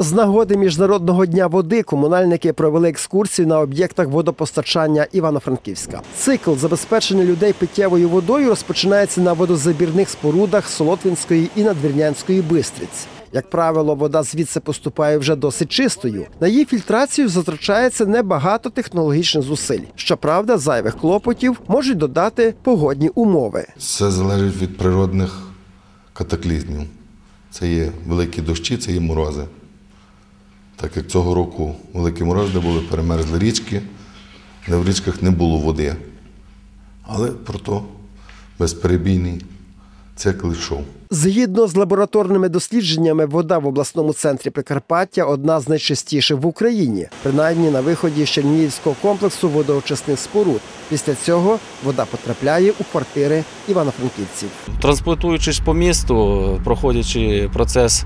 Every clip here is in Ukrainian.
З нагоди міжнародного дня води комунальники провели екскурсію на об'єктах водопостачання Івано-Франківська. Цикл забезпечення людей питтєвою водою розпочинається на водозабірних спорудах Солотвинської і Надвірнянської бистриць. Як правило, вода звідси поступає вже досить чистою. На її фільтрацію затрачається небагато технологічних зусиль. Щоправда, зайвих клопотів можуть додати погодні умови. Це залежить від природних катаклізмів. Це є великі дощі, це є морози. Так як цього року великі морози, де були перемерзли річки, де в річках не було води. Але прото безперебійний цикл йшов. Згідно з лабораторними дослідженнями, вода в обласному центрі Прикарпаття одна з найчистіших в Україні, принаймні на виході з Чернігівського комплексу водоочисних споруд. Після цього вода потрапляє у квартири івано-франківців. Транспортуючись по місту, проходячи процес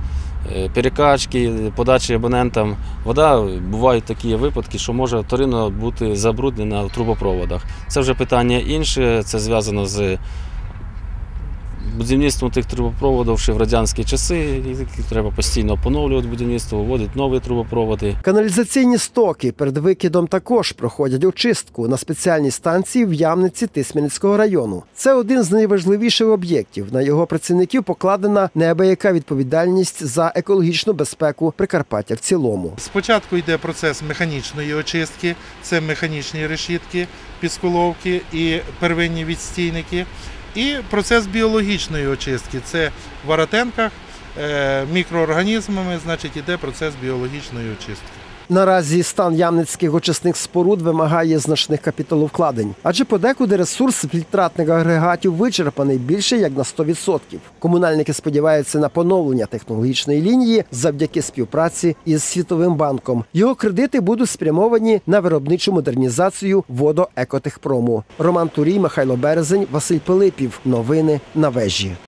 перекачки, подачі абонентам, вода бувають такі випадки, що може вторинно бути забруднена в трубопроводах. Це вже питання інше, це зв'язано з будівництвом тих трубопроводів ще в радянські часи. і Треба постійно поновлювати будівництво, вводити нові трубопроводи. Каналізаційні стоки перед викидом також проходять очистку на спеціальній станції в Ямниці Тисменницького району. Це один з найважливіших об'єктів. На його працівників покладена неабияка відповідальність за екологічну безпеку Прикарпаття в цілому. Спочатку йде процес механічної очистки, це механічні решітки, підсколовки і первинні відстійники. І процес біологічної очистки це в варатенках е, мікроорганізмами, значить іде процес біологічної очистки. Наразі стан ямницьких очисних споруд вимагає значних капіталовкладень, адже подекуди ресурс фільтратних агрегатів вичерпаний більше як на 100%. Комунальники сподіваються на поновлення технологічної лінії завдяки співпраці із Світовим банком. Його кредити будуть спрямовані на виробничу модернізацію водоекотехпрому. Роман Турій, Михайло Березень, Василь Пилипів. Новини на вежі.